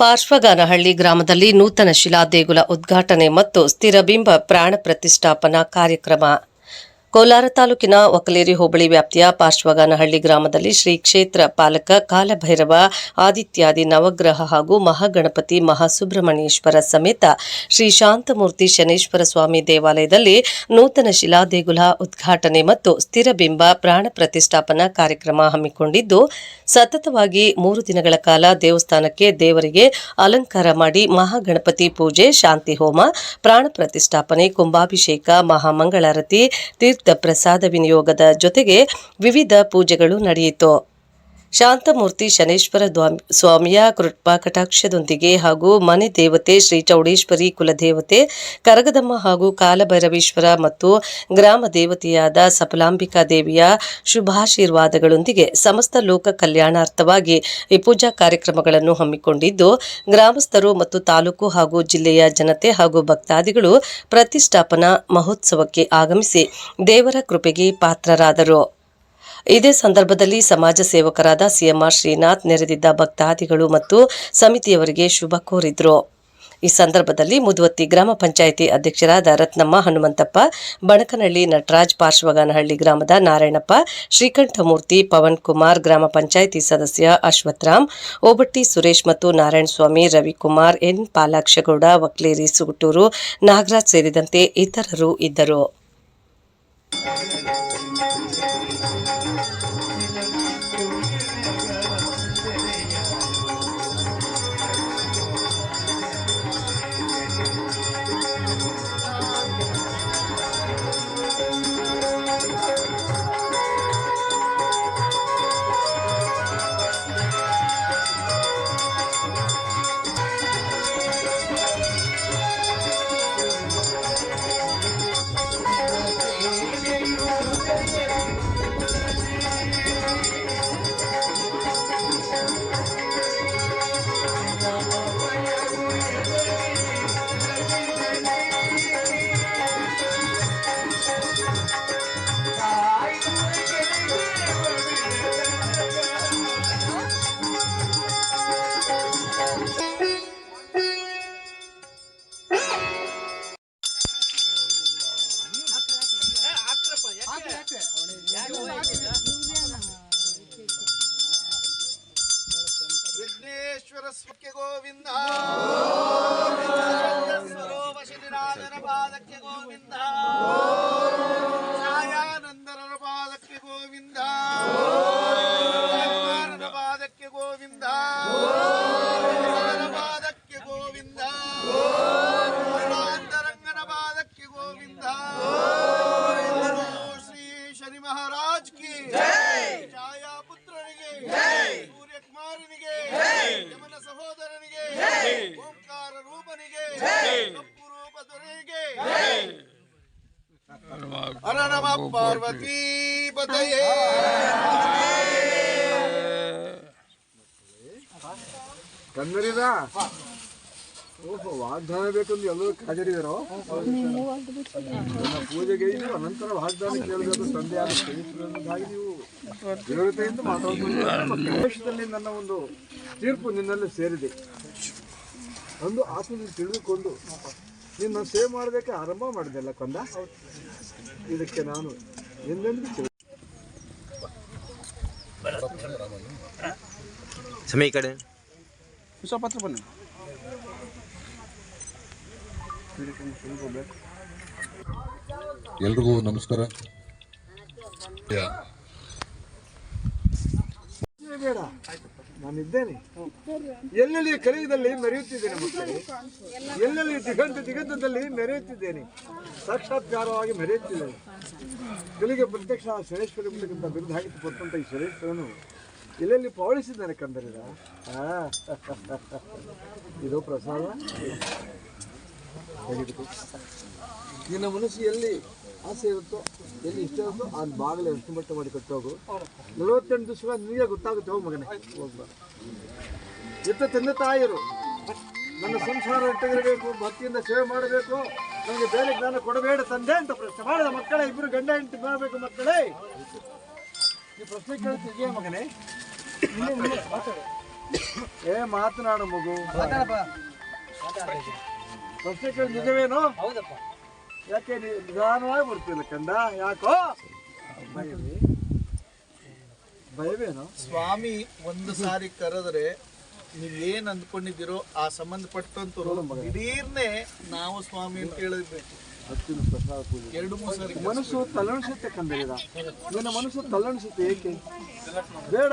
ಪಾರ್ಶ್ವಗಾನಹಳ್ಳಿ ಗ್ರಾಮದಲ್ಲಿ ನೂತನ ಶಿಲಾ ದೇಗುಲ ಉದ್ಘಾಟನೆ ಮತ್ತು ಸ್ಥಿರಬಿಂಬ ಪ್ರಾಣ ಪ್ರತಿಷ್ಠಾಪನಾ ಕಾರ್ಯಕ್ರಮ ಕೋಲಾರ ತಾಲೂಕಿನ ಒಕಲೇರಿ ಹೋಬಳಿ ವ್ಯಾಪ್ತಿಯ ಪಾರ್ಶ್ವಗಾನಹಳ್ಳಿ ಗ್ರಾಮದಲ್ಲಿ ಶ್ರೀ ಕ್ಷೇತ್ರ ಪಾಲಕ ಕಾಲಭೈರವ ಆದಿತ್ಯಾದಿ ನವಗ್ರಹ ಹಾಗೂ ಮಹಾಗಣಪತಿ ಮಹಾಸುಬ್ರಹ್ಮಣ್ಯೇಶ್ವರ ಸಮೇತ ಶ್ರೀ ಶಾಂತಮೂರ್ತಿ ಶನೇಶ್ವರ ಸ್ವಾಮಿ ದೇವಾಲಯದಲ್ಲಿ ನೂತನ ಶಿಲಾ ದೇಗುಲ ಉದ್ಘಾಟನೆ ಮತ್ತು ಸ್ಥಿರಬಿಂಬ ಪ್ರಾಣ ಪ್ರತಿಷ್ಠಾಪನಾ ಕಾರ್ಯಕ್ರಮ ಹಮ್ಮಿಕೊಂಡಿದ್ದು, ಸತತವಾಗಿ ಮೂರು ದಿನಗಳ ಕಾಲ ದೇವಸ್ಥಾನಕ್ಕೆ ದೇವರಿಗೆ ಅಲಂಕಾರ ಮಾಡಿ ಮಹಾಗಣಪತಿ ಪೂಜೆ, ಶಾಂತಿ ಹೋಮ, ಪ್ರಾಣ ಪ್ರತಿಷ್ಠಾಪನೆ, ಕುಂಭಾಭಿಷೇಕ, ಮಹಾಮಂಗಳಾರತಿ, ತೀರ್ಥ ಪ್ರಸಾದ ವಿನಿಯೋಗದ ಜೊತೆಗೆ ವಿವಿಧ ಪೂಜೆಗಳು ನಡೆಯಿತು. ಶಾಂತಮೂರ್ತಿ ಶನೇಶ್ವರ ಸ್ವಾಮಿಯ ಕೃಪಾ ಕಟಾಕ್ಷದೊಂದಿಗೆ ಹಾಗೂ ಮನೆ ದೇವತೆ ಶ್ರೀ ಚೌಡೇಶ್ವರಿ ಕುಲದೇವತೆ ಕರಗದಮ್ಮ ಹಾಗೂ ಕಾಲಭೈರವೇಶ್ವರ ಮತ್ತು ಗ್ರಾಮ ದೇವತೆಯಾದ ಸಫಲಾಂಬಿಕಾ ದೇವಿಯ ಶುಭಾಶೀರ್ವಾದಗಳೊಂದಿಗೆ ಸಮಸ್ತ ಲೋಕ ಕಲ್ಯಾಣಾರ್ಥವಾಗಿ ಈ ಪೂಜಾ ಕಾರ್ಯಕ್ರಮಗಳನ್ನು ಹಮ್ಮಿಕೊಂಡಿದ್ದು, ಗ್ರಾಮಸ್ಥರು ಮತ್ತು ತಾಲೂಕು ಹಾಗೂ ಜಿಲ್ಲೆಯ ಜನತೆ ಹಾಗೂ ಭಕ್ತಾದಿಗಳು ಪ್ರತಿಷ್ಠಾಪನಾ ಮಹೋತ್ಸವಕ್ಕೆ ಆಗಮಿಸಿ ದೇವರ ಕೃಪೆಗೆ ಪಾತ್ರರಾದರು. ಇದೇ ಸಂದರ್ಭದಲ್ಲಿ ಸಮಾಜ ಸೇವಕರಾದ ಸಿಎಂಆರ್ ಶ್ರೀನಾಥ್, ನೆರೆದಿದ್ದ ಭಕ್ತಾದಿಗಳು ಮತ್ತು ಸಮಿತಿಯವರಿಗೆ ಶುಭ ಕೋರಿದ್ರು. ಈ ಸಂದರ್ಭದಲ್ಲಿ ಮುದುವತ್ತಿ ಗ್ರಾಮ ಪಂಚಾಯಿತಿ ಅಧ್ಯಕ್ಷರಾದ ರತ್ನಮ್ಮ, ಹನುಮಂತಪ್ಪ, ಬಣಕನಹಳ್ಳಿ ನಟರಾಜ್, ಪಾರ್ಶ್ವಗಾನಹಳ್ಳಿ ಗ್ರಾಮದ ನಾರಾಯಣಪ್ಪ, ಶ್ರೀಕಂಠಮೂರ್ತಿ ಪವನ್ ಕುಮಾರ್, ಗ್ರಾಮ ಪಂಚಾಯಿತಿ ಸದಸ್ಯ ಅಶ್ವತ್ಥರಾಮ್, ಓಬಟ್ಟಿ ಸುರೇಶ್ ಮತ್ತು ನಾರಾಯಣಸ್ವಾಮಿ, ರವಿಕುಮಾರ್, ಎನ್ ಪಾಲಾಕ್ಷಗೌಡ, ವಕ್ಲೇರಿ ಸುಗುಟೂರು, ನಾಗರಾಜ್ ಸೇರಿದಂತೆ ಇತರರು ಇದ್ದರು. గోవింద సరోవశిరాధన పాదక్య గోవింద ఛాయానందన పాదక్య గోవింద పాదక్య గోవింద ಹರ ನಮ ಪಾರ್ವತಿ ಪದಯೇ ಕನ್ನಡಿದ ಓಹೋ ವಾಗ್ದಾನ ಬೇಕಂದು ಎಲ್ಲರೂ ಕಾಜರಿದಾರೋ ನನ್ನ ಪೂಜೆಗೆ ಇದು ಅನಂತರ ವಾಗ್ದಾನ ಕೇಳಬೇಕು ತಂದೆ ಆದ ಹಾಗೆ ನೀವು ದೇವತೆಯಿಂದ ಮಾತಾಡ್ಕೊಂಡು ದೇಶದಲ್ಲಿ ನನ್ನ ಒಂದು ತೀರ್ಪು ನಿನ್ನಲ್ಲಿ ಸೇರಿದೆ. ಒಂದು ಆತ್ಮದಲ್ಲಿ ತಿಳಿದುಕೊಂಡು ನಿನ್ನ ಸೇವೆ ಮಾಡೋದಕ್ಕೆ ಆರಂಭ ಮಾಡಿದೆಲ್ಲ ಕಂದ? ಇದಕ್ಕೆ ನಾನು ಎಂದೆಂದಿಗೂ ಕಡೆ. ಸಮಯ ಪತ್ರ ಬನ್ನಿ. ಎಲ್ರಿಗೂ ನಮಸ್ಕಾರ. ಬೇಡ ನಾನಿದ್ದೇನೆ ಎಲ್ಲೆಲ್ಲಿ ಕಲಿಯುದಲ್ಲಿ ಮೆರೆಯುತ್ತಿದ್ದೇನೆ ಮಕ್ಕಳು ಎಲ್ಲೆಲ್ಲಿ ದಿಗಂತ ದಿಗಂತದಲ್ಲಿ ಮೆರೆಯುತ್ತಿದ್ದೇನೆ ಸಾಕ್ಷಾತ್ಕಾರವಾಗಿ ಮೆರೆಯುತ್ತಿದ್ದೇನೆ. ಕಲಿಗೆ ಪ್ರತ್ಯಕ್ಷ ಶನೇಶ್ವರಿ ಎಂಬತಕ್ಕಂಥ ಬಿರುದು ಹಾಕಿತ್ತು ಕೊಟ್ಟಂತ ಈ ಶನೇಶ್ವರನು ಎಲ್ಲೆಲ್ಲಿ ಪವಳಿಸಿದ್ದಾನೆ ಕಂದರಿದ ಇದು ಪ್ರಸಾದ. ನಿನ್ನ ಮನಸ್ಸು ಎಲ್ಲಿ ಆಸೆ ಇರುತ್ತೋ, ಎಲ್ಲಿ ಇಷ್ಟ ಇರುತ್ತೋ ಆ ಬಾಗಿಲು ಅಷ್ಟಮಟ್ಟ ಮಾಡಿ ಕಟ್ಟೋಗು ನಲವತ್ತೆಂಟು ದಿವಸ ನಿನಗೆ ಗೊತ್ತಾಗುತ್ತೆ, ಹೋಗ ಮಗನೇ. ಹೋಗ್ಬಾರ ಎತ್ತ ತಂದೆ ತಾಯಿರು ನನ್ನ ಸಂಸಾರ ಇಟ್ಟಿರಬೇಕು ಭಕ್ತಿಯಿಂದ ಸೇವೆ ಮಾಡಬೇಕು. ನನಗೆ ಬೇರೆ ಜ್ಞಾನ ಕೊಡಬೇಡ ತಂದೆ ಅಂತ ಪ್ರಶ್ನೆ. ಮಾಡಿದ ಮಕ್ಕಳೇ ಇಬ್ಬರು ಗಂಡ ಹೆಂಡತಿ ಮಾಡಬೇಕು ಮಕ್ಕಳೇ. ಈ ಪ್ರಶ್ನೆ ಕೇಳ್ತಿದ್ಯಾ ಮಗನೇ ಏ ಮಾತನಾಡು ಮಗು. ಪ್ರಶ್ನೆ ಕೇಳಿ ನಿಜವೇನು? ಹೌದಪ್ಪ. ಯಾಕೆ ನಿಧಾನವಾಗಿ ಬರ್ತಿಲ್ಲ ಕಂದ? ಯಾಕೋ? ಭಯವೇ ಭಯವೇನು? ಸ್ವಾಮಿ ಒಂದು ಸಾರಿ ಕರೆದ್ರೆ ನೀವ್ ಏನ್ ಅಂದ್ಕೊಂಡಿದ್ದೀರೋ ಆ ಸಂಬಂಧಪಟ್ಟಂತವ್ರು ದಿಢೀರ್ನೆ ನಾವು ಸ್ವಾಮಿ ಅಂತ ಪೂಜೆ ಎರಡು ಮೂರು ಸಾರಿ ಮನಸ್ಸು ತಲ್ಲಣಿಸುತ್ತೆ ಕಂದರಿದ ನಿನ್ನ ಮನಸ್ಸು ತಲ್ಲಣಿಸುತ್ತೆ ಏಕೆ? ಬೇಡ.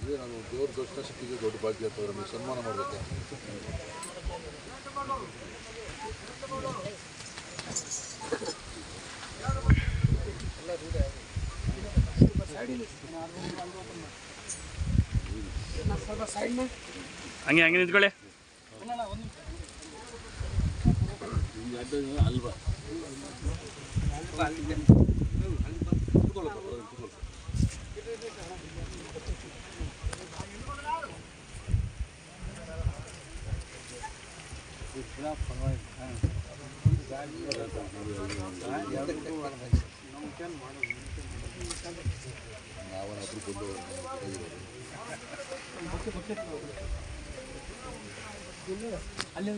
ಇದೇ ನಾನು ದೇವ್ರ ದರ್ಶನ ಸಿಕ್ಕಿದ್ದು ದೊಡ್ಡ ಭಾಗ್ಯ ಅಂತ ಸನ್ಮಾನ ಮಾಡಬೇಕು ಹಂಗೆ ಹಂಗೆ ನಿಂತ್ಕೊಳ್ಳಿ. ಅಲ್ವಾ ನಾವನಾದ್ರೂ ನಾವನ ಅದ್ರದ್ದು ಅಲ್ಲೇ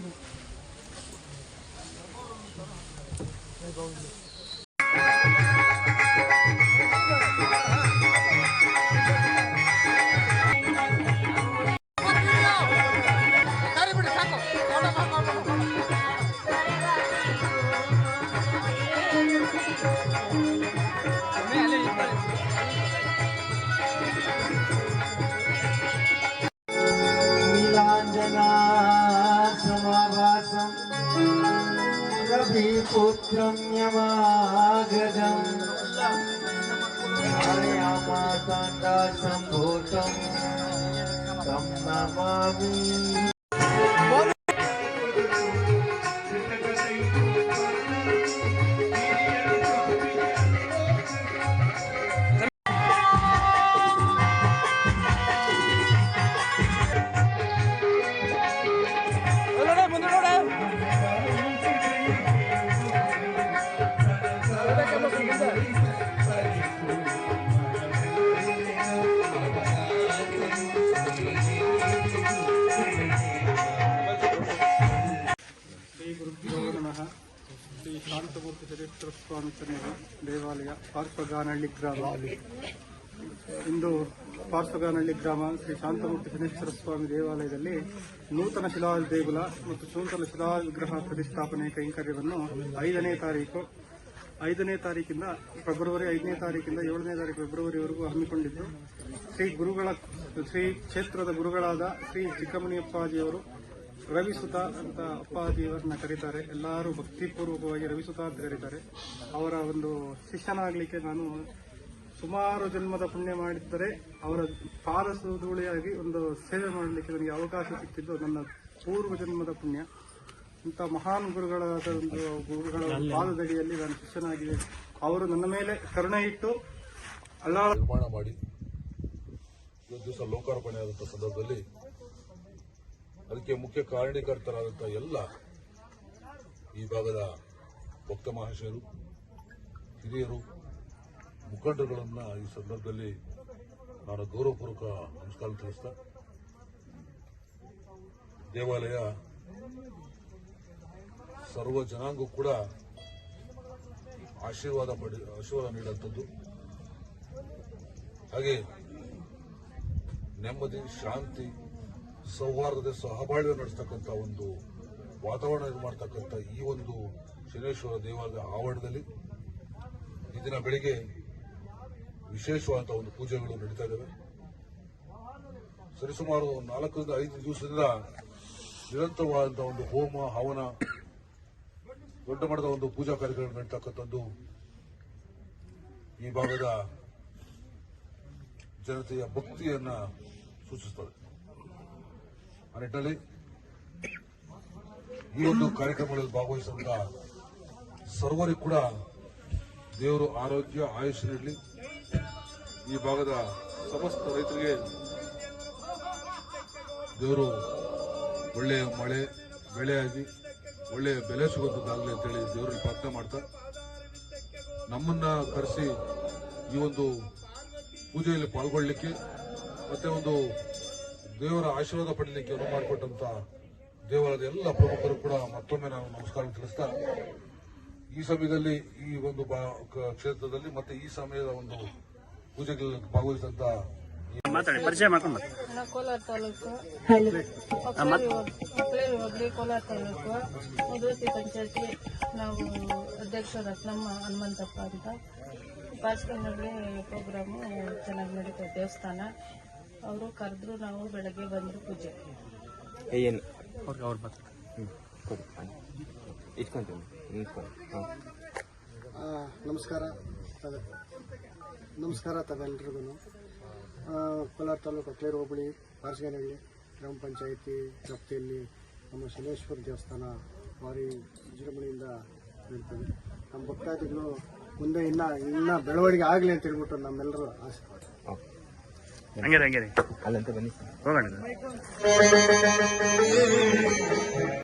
पुत्रं यमागम् का सम्भूतम्। तं नमामि। ಶಾಂತಮೂರ್ತಿ ಚರಿತ್ರ ಸ್ವಾಮಿ ದೇವಾಲಯ ಪಾರ್ಶ್ವಗಾನಹಳ್ಳಿ ಗ್ರಾಮ. ಇಂದು ಪಾರ್ಶ್ವಗಾನಹಳ್ಳಿ ಗ್ರಾಮ ಶ್ರೀ ಶಾಂತಮೂರ್ತಿ ಶನೇಶ್ವರ ಸ್ವಾಮಿ ದೇವಾಲಯದಲ್ಲಿ ನೂತನ ಶಿಲಾ ದೇಗುಲ ಮತ್ತು ನೂತನ ಶಿಲಾ ವಿಗ್ರಹ ಪ್ರತಿಷ್ಠಾಪನೆ ಕೈಂಕರ್ಯವನ್ನು ಐದನೇ ತಾರೀಕು, ಐದನೇ ತಾರೀಕಿಂದ ಫೆಬ್ರವರಿ, ಐದನೇ ತಾರೀಕಿಂದ ಏಳನೇ ತಾರೀಕು ಫೆಬ್ರವರಿವರೆಗೂ ಹಮ್ಮಿಕೊಂಡಿದ್ದು. ಶ್ರೀ ಗುರುಗಳ, ಶ್ರೀ ಕ್ಷೇತ್ರದ ಗುರುಗಳಾದ ಶ್ರೀ ಚಿಕ್ಕಮಣಿಯಪ್ಪಾಜಿಯವರು ರವಿಸುತ ಅಂತ ಅಪ್ಪಾಜಿಯವರನ್ನ ಕರೀತಾರೆ. ಎಲ್ಲರೂ ಭಕ್ತಿಪೂರ್ವಕವಾಗಿ ರವಿಸುತ ಅಂತ ಕರೀತಾರೆ. ಅವರ ಒಂದು ಶಿಷ್ಯನಾಗಲಿಕ್ಕೆ ನಾನು ಸುಮಾರು ಜನ್ಮದ ಪುಣ್ಯ ಮಾಡಿದ್ದರೆ ಅವರ ಪಾರಸು ಧೂಳಿಯಾಗಿ ಒಂದು ಸೇವೆ ಮಾಡಲಿಕ್ಕೆ ನನಗೆ ಅವಕಾಶ ಸಿಕ್ಕಿದ್ದು ನನ್ನ ಪೂರ್ವ ಜನ್ಮದ ಪುಣ್ಯ. ಇಂಥ ಮಹಾನ್ ಗುರುಗಳಾದ ಒಂದು ಗುರುಗಳ ಪಾದದಡಿಯಲ್ಲಿ ನಾನು ಶಿಷ್ಯನಾಗಿದೆ ಅವರು ನನ್ನ ಮೇಲೆ ಕರುಣೆ ಇಟ್ಟು ಅಲ್ಲ ನಿರ್ಮಾಣ ಮಾಡಿ. ಇವತ್ತು ದಿವಸ ಲೋಕಾರ್ಪಣೆ ಆದಂಥ ಸಂದರ್ಭದಲ್ಲಿ ಅದಕ್ಕೆ ಮುಖ್ಯ ಕಾರಣೀಕರ್ತರಾದಂಥ ಎಲ್ಲ ಈ ಭಾಗದ ಭಕ್ತ ಮಹಾಶಯರು ಹಿರಿಯರು, ಮುಖಂಡರುಗಳನ್ನ ಈ ಸಂದರ್ಭದಲ್ಲಿ ನಾನು ಗೌರವಪೂರ್ವಕ ನಮಸ್ಕಾರ ತಿಳಿಸ್ತಾ, ದೇವಾಲಯ ಸರ್ವ ಜನಾಂಗ ಕೂಡ ಆಶೀರ್ವಾದ ಪಡೆ, ಆಶೀರ್ವಾದ ನೀಡುವಂಥದ್ದು ಹಾಗೆ ನೆಮ್ಮದಿ, ಶಾಂತಿ ಸೌಹಾರ್ದತೆ ಸಹಬಾಳ್ವೆ ನಡೆಸ್ತಕ್ಕಂಥ ಒಂದು ವಾತಾವರಣ ಮಾಡ್ತಕ್ಕಂಥ ಈ ಒಂದು ಶನೇಶ್ವರ ದೇವಾಲಯದ ಆವರಣದಲ್ಲಿ ಇದಿನ ದಿನ ಬೆಳಿಗ್ಗೆ ವಿಶೇಷವಾದಂಥ ಒಂದು ಪೂಜೆಗಳು ನಡೀತಾ ಇದ್ದಾವೆ. ಸರಿಸುಮಾರು ನಾಲ್ಕರಿಂದ ಐದು ದಿವಸದಿಂದ ನಿರಂತರವಾದಂಥ ಒಂದು ಹೋಮ, ಹವನ, ದೊಡ್ಡ ಮಟ್ಟದ ಒಂದು ಪೂಜಾ ಕಾರ್ಯಕ್ರಮ ನಡೀತಕ್ಕಂಥದ್ದು ಈ ಭಾಗದ ಜನತೆಯ ಭಕ್ತಿಯನ್ನ ಸೂಚಿಸುತ್ತದೆ ಆ ಈ ಒಂದು ಕಾರ್ಯಕ್ರಮಗಳಲ್ಲಿ ಭಾಗವಹಿಸುವಂತ ಸರ್ವರಿಗೂ ಕೂಡ ದೇವರು ಆರೋಗ್ಯ, ಆಯುಷ್ ನೀಡಲಿ. ಈ ಭಾಗದ ಸಮಸ್ತ ರೈತರಿಗೆ ದೇವರು ಒಳ್ಳೆಯ ಮಳೆ, ಬೆಳೆಯಾಗಿ ಒಳ್ಳೆಯ ಬೆಲೆ ಅಂತ ಅಂತೇಳಿ ದೇವರಲ್ಲಿ ಪ್ರಾರ್ಥನೆ ಮಾಡ್ತಾ ನಮ್ಮನ್ನ ಕರೆಸಿ ಈ ಒಂದು ಪೂಜೆಯಲ್ಲಿ ಪಾಲ್ಗೊಳ್ಳಲಿಕ್ಕೆ ಮತ್ತೆ ಒಂದು ದೇವರ ಆಶೀರ್ವಾದ ಪಡೀಲಿಕ್ಕೆ ಅನುವು ಮಾಡಿಕೊಟ್ಟಂತ ದೇವರದ ಎಲ್ಲ ಪ್ರಮುಖರು ಕೂಡ ಮತ್ತೊಮ್ಮೆ ನಾನು ನಮಸ್ಕಾರ ತಿಳಿಸ್ತಾ ಈ ಸಮಯದಲ್ಲಿ ಈ ಒಂದು ಬಾ- ಕ್ಷೇತ್ರದಲ್ಲಿ ಮತ್ತೆ ಈ ಸಮಯದ ಒಂದು ಪೂಜೆಗಳಲ್ಲಿ ಭಾಗವಹಿಸಿದಂತ ಮಾತಾಡಿ ಪರಿಚಯ ಮಾಡ್ಕೊಂಡು ಕೋಲಾರ ತಾಲೂಕು. ಹೋಗ್ಲಿ ಕೋಲಾರ ತಾಲೂಕು. ಮುದುವತಿ ಪಂಚಾಯತಿ ನಾವು ಅಧ್ಯಕ್ಷ ರತ್ನಮ್ಮ ಹನುಮಂತಪ್ಪ ಅಂತ. ಪ್ರೋಗ್ರಾಮ್ ಪ್ರೋಗ್ರಾಮು ಚೆನ್ನಾಗಿ ನಡೀತದೆ ದೇವಸ್ಥಾನ. ಅವರು ಕರೆದ್ರು ನಾವು ಬೆಳಗ್ಗೆ ಬಂದರು ಪೂಜೆ. ಏನು? ಅವ್ರಿಗೆ ಅವ್ರು ಮಾತಾಡಿ ಇಟ್ಕೊಂತೀನಿ ಆ, ನಮಸ್ಕಾರ. ನಮಸ್ಕಾರ ತವೆಲ್ಲರಿಗೂ ಕೋಲಾರ ತಾಲೂಕು ಅಕ್ಲೇರು ಹೋಬಳಿ ಪಾರ್ಸ್ಗನಹಳ್ಳಿ ಗ್ರಾಮ ಪಂಚಾಯಿತಿ ವ್ಯಾಪ್ತಿಯಲ್ಲಿ ನಮ್ಮ ಶನೇಶ್ವರ ದೇವಸ್ಥಾನ ಭಾರಿ ವಿಜೃಂಭಣೆಯಿಂದ ನಡೀತದೆ. ನಮ್ಮ ಭಕ್ತಾದಿಗಳು ಮುಂದೆ ಇನ್ನೂ ಇನ್ನೂ ಬೆಳವಣಿಗೆ ಆಗಲಿ ಅಂತ ಹೇಳ್ಬಿಟ್ಟು ನಮ್ಮೆಲ್ಲರೂ ಆಸೆ. ಹಂಗೆ ಹಂಗೆ ಅಲ್ಲಂತ ಬನ್ನಿ. ಹೋಗೋಣ.